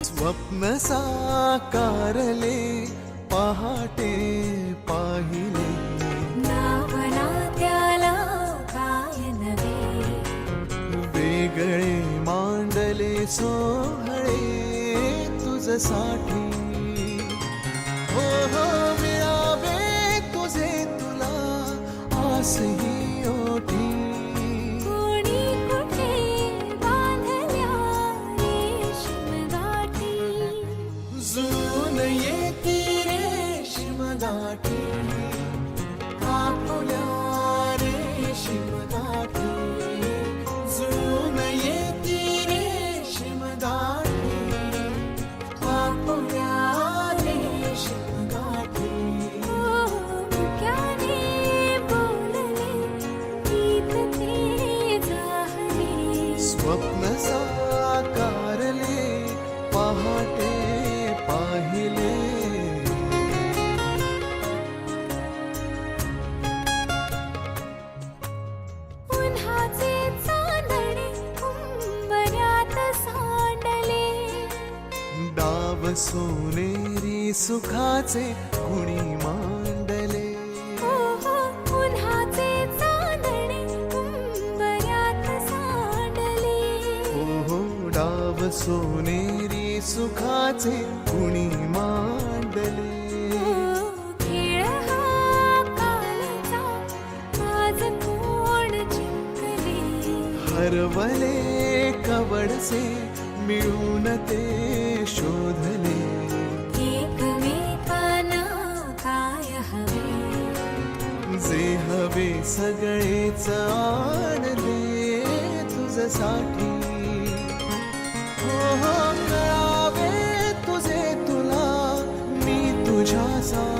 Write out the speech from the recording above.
स्वप्न साकारले पहाटे पाहिले. नावना त्याला काय नवे वेगळे मांडले सोहळे तुझसाठी. हो हो मिळावे तुझे तुला आसही गाठी आपुल्या रेशीम गाठी जून येती गाठी आपुल्या रेशीम गाठी ओ मुक्याने बोलले गीत ते जाहले. स्वप्न साकारले सोनेरी सुखाचे कुणी मांडले. उन्हाचे चांदणे उंबऱ्यात सांडले. हो हो डाव सोनेरी सुखाचे कुणी मांडले हरवले कवडसे मिळून ते. हवे. जे हवे सगळेच आणले तुझसाठी. हो हो कळावे तुझे तुला मी तुझ्यासाठी